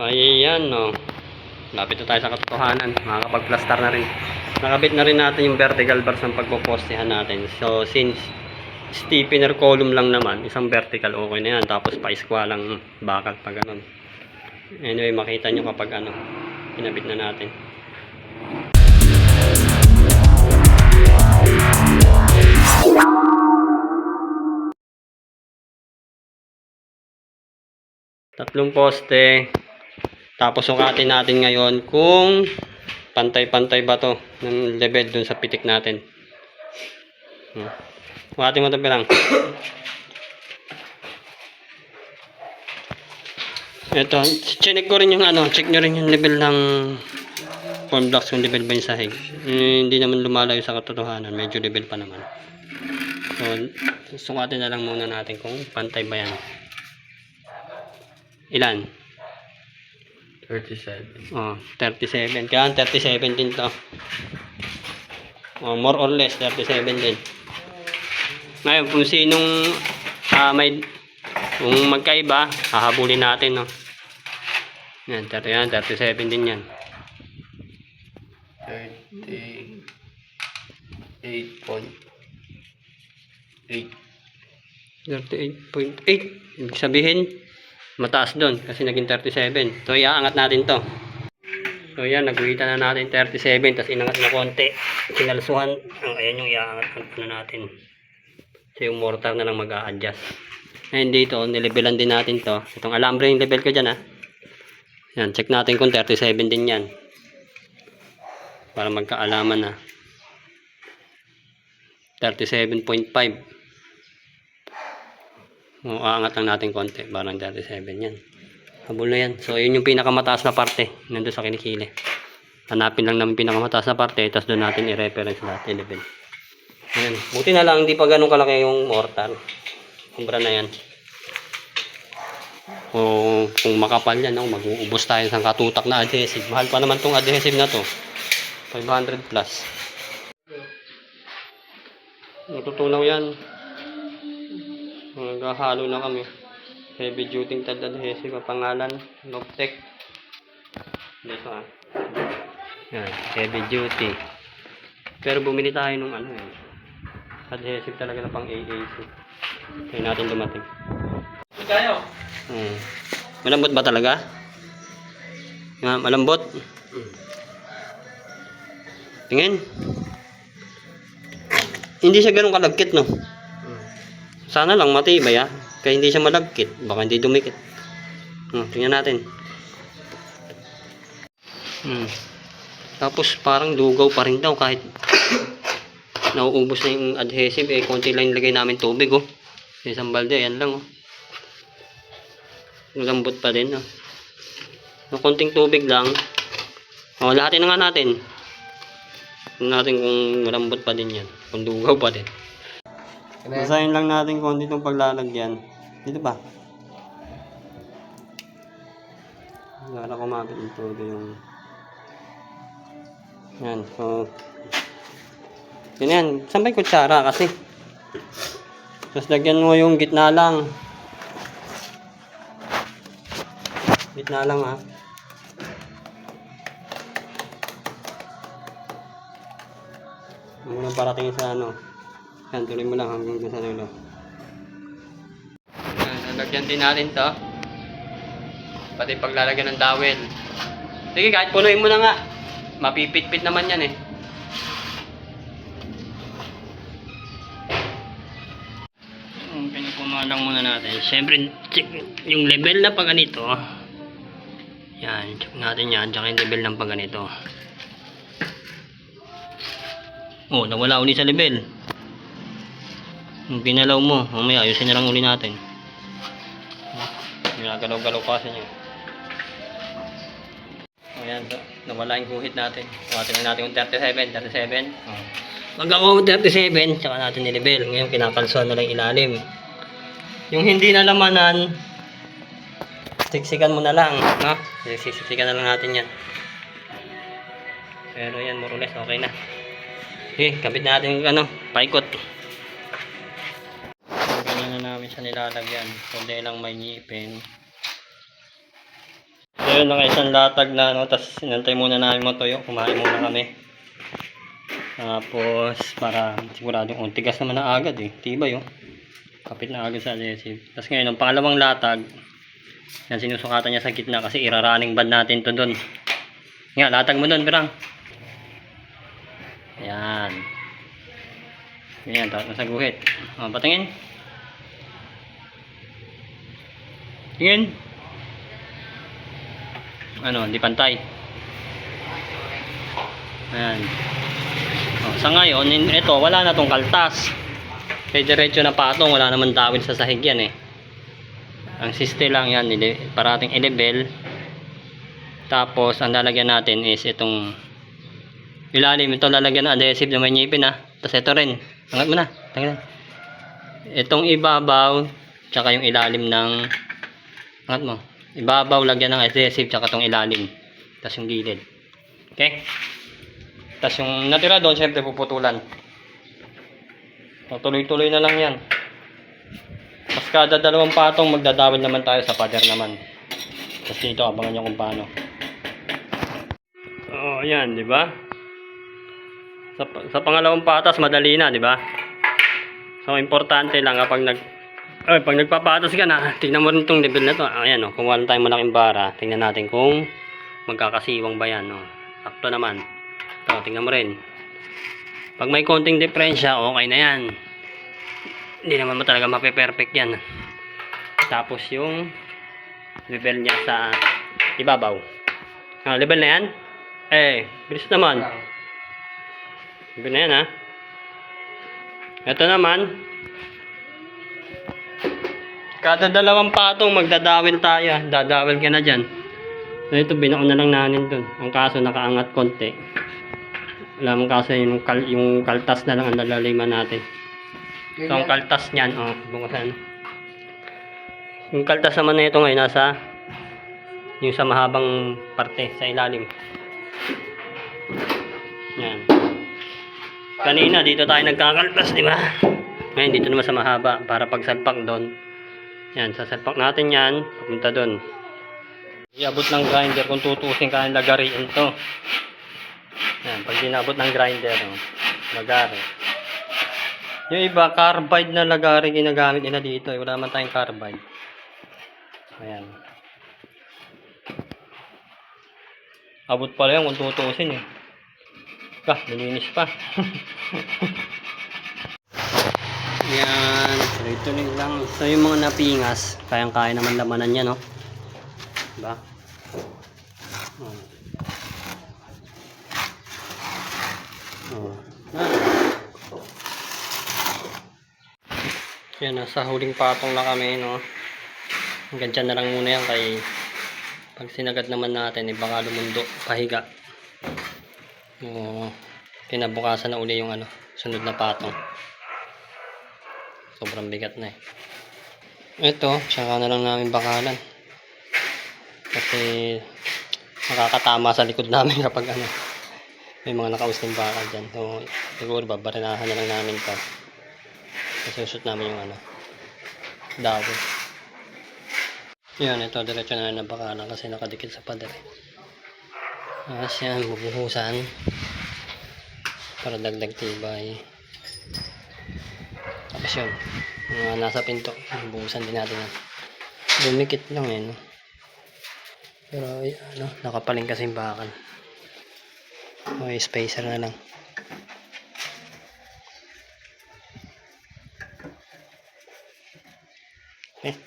ayan, no. Lapit na tayo sa katotohanan. Makakapag-plaster na rin. Nakabit na rin natin yung vertical bars ng pagpopostehan natin. So, since stiffener column lang naman, isang vertical okay na yan. Tapos pa-square lang bakal pa ganun. Anyway, makita nyo kapag ano, pinabit na natin. Tatlong poste. Tapos sukatin natin ngayon kung pantay-pantay ba to ng level dun sa pitik natin. Hmm. Sukatin mo ito lang. Ito, check ko rin yung ano, check nyo rin yung level ng form blocks kung level ba yung sahig. Eh, hindi naman lumalayo sa katotohanan, medyo level pa naman. So, sukatin na lang muna natin kung pantay ba yan. Ilan? 37. Oh, 37. Kaya 37 din to. Oh, more or less 37 din. Ngayon, kung sinong ah, may kung magkaiba, hahabulin natin, no. Yan, 30 yan, 37 din yan. 38.8. 38.8. Ibig sabihin, mataas doon kasi naging 37. So, iaangat natin to. So, yan, nagwitan na natin 37, tapos inangat na konti. Kinalsuhan. Oh, ayan yung iaangat na natin. So, yung mortar na lang mag-a-adjust. Ngayon dito, nilevelan din natin to. Itong alambre yung level ko dyan, ha. Yan, check natin kung 37 din yan. Para magkaalaman na. 37.5. O, aangat lang natin konti. Parang 37 yan. Habol na yan. So, yun yung pinakamataas na parte. Nandun sa kinikili. Hanapin lang namin pinakamataas na parte. Tapos doon natin i-reference lahat. 11. Ayan. Buti na lang, hindi pa ganun kalaki yung mortar. Kumbra na yan. O kung makapal yan, no, mag-uubos tayo ng katutak na adhesive. Mahal pa naman tong adhesive na to. 500 plus. Natutunaw yan. Naghahalo na kami. Heavy duty tad adhesive ang pangalan. Lobtech. Dito ah. Yan, heavy duty. Pero bumili tayo nung ano eh. Adhesive talaga na pang AAC. Kaya natin dumating. Tayo. Hmm. Malambot ba talaga? Nga, malambot. Tingin. Hindi siya ganun kalagkit, no? Sana lang matibay, ah. Kaya hindi siya malagkit. Baka hindi dumikit. Hmm, tingnan natin. Hmm. Tapos parang dugaw pa rin daw kahit nauubos na yung adhesive eh konti lang ilagay namin tubig oh sa isang balde yan lang oh Lambot pa din, no? No, konting tubig lang. O, lahatin na nga natin. Tingnan natin kung malambot pa din yan. Kung dugaw pa din. Basahin lang natin konti itong paglalagyan. Dito ba? Para kumapit ng todo yung... Yan, so... Yun yan. Saan ba yung kutsara kasi? Tapos lagyan mo yung gitna lang. Gitna lang ha. Huwag mo nang parating sa ano. Yan, tuloy mo lang hanggang dun sa dulo. Yan, lalagyan din natin to. Pati paglalagyan ng dowel. Sige, kahit punuin mo na nga. Mapipit-pit naman yan eh. Ang pinapunuan lang muna natin. Siyempre, check yung level na pag ganito. Yan, check natin yan. Tsaka yung level ng pag ganito. Oh, nawala uli sa level. Yung pinalaw mo, mamaya ayusin na lang uli natin. Ginagalaw-galaw kasi niya. Ayan, so, nawala yung guhit natin. Kuhatin na natin yung 37, 37. Oh. Pag ako 37, tsaka natin ni-level. Ngayon, kinakalsuhan na lang ilalim. Yung hindi na lamanan, siksikan mo na lang, no? Siksikan na lang natin yan. Pero yan, more or less, okay na. Okay, kabit natin yung ano, paikot. Na namin siya nilalagyan. Kundi lang may ngipin. Ayun, nakaisang latag na, no? Tapos, sinantay muna namin matuyo. Kumain muna kami. Tapos, para siguradong kung tigas naman na agad eh. Tibay oh. Kapit na agad sa adhesive. Tapos ngayon, ang pangalawang latag, yan sinusukatan niya sa gitna kasi iraraning band natin to doon. Nga, latag mo doon, Birang. Ayan. Ganyan, tapos mo sa guhit. O, patingin. Tingin. Ano, hindi pantay. Ayan. O, sa ngayon, ito, wala na tong kaltas. Kaya diretso na patong, wala naman dawil sa sahig yan eh. Ang siste lang yan, parating i-level. Tapos, ang lalagyan natin is itong ilalim. Ito lalagyan ng adhesive na may ngipin ha. Tapos ito rin. Angat mo na. Tanggalin. Itong ibabaw, tsaka yung ilalim ng angat mo. Ibabaw, lagyan ng adhesive, tsaka itong ilalim. Tapos yung gilid. Okay? Tapos yung natira doon, syempre puputulan. So, tuloy-tuloy na lang yan. Tapos kada dalawang patong, magdadawil naman tayo sa pader naman. Tapos dito, abangan nyo kung paano. Oo, oh, yan, di ba? Sa, sa pangalawang patas, madali na, di ba? So, importante lang kapag nag... Ay, pag nagpapatas ka na, tingnan mo rin itong level na to. Ayan, oh, kung wala tayong malaking bara, tingnan natin kung magkakasiwang ba yan. Oh. Sakto naman. Ito, tingnan mo rin. Pag may konting diferensya, okay na yan. Hindi naman mo talaga mape-perfect yan. Tapos yung level niya sa ibabaw. Ah, level na yan? Eh, bilis naman. Level na yan ha. Ito naman. Kada dalawang patong magdadawil tayo. ah. Dadawil ka na dyan. So ito, binaon na lang nanin dun. Ang kaso nakaangat konti. Wala mong kaso yung, kal yung kaltas na lang ang lalaliman natin. So ang kaltas niyan, oh, bukasan. Yung kaltas naman na ito ngayon nasa yung sa mahabang parte sa ilalim. Yan. Kanina dito tayo nagkakaltas, di ba? Ngayon dito naman sa mahaba para pagsalpak doon. Yan, sasalpak natin yan, papunta doon. Iabot ng grinder kung tutusin ka ng lagariin to. Yan, pag dinabot ng grinder, oh, lagari. Yung iba, carbide na lagari ginagamit nila dito. Eh. Wala man tayong carbide. Ayan. Abot pala yan kung tutusin eh. Ah, nilinis pa. Yan, tuloy-tuloy lang. So yung mga napingas, kayang-kaya naman lamanan niya, no? Diba? Oh. Oh. Ah. Yan, nasa huling patong na kami, no? Hanggang dyan na lang muna yan kay pag sinagad naman natin, eh, baka lumundo, pahiga. Oo. kinabukasan na uli yung ano, sunod na patong. Sobrang bigat na eh. Ito, tsaka na lang namin bakalan. Kasi nakakatama sa likod namin kapag ano, may mga nakausling bakal dyan. So, siguro babarinahan na lang namin to. Kasi usot namin yung ano, dawit. Yan, ito, diretso na na bakalan kasi nakadikit sa pader. eh. Tapos yan, bubuhusan para dagdag tibay. Tapos yun, mga nasa pinto, buhusan din natin yan. Dumikit lang eh, no? Pero, ay, ano, nakapaling kasi yung bakal. Okay, spacer na lang. Okay.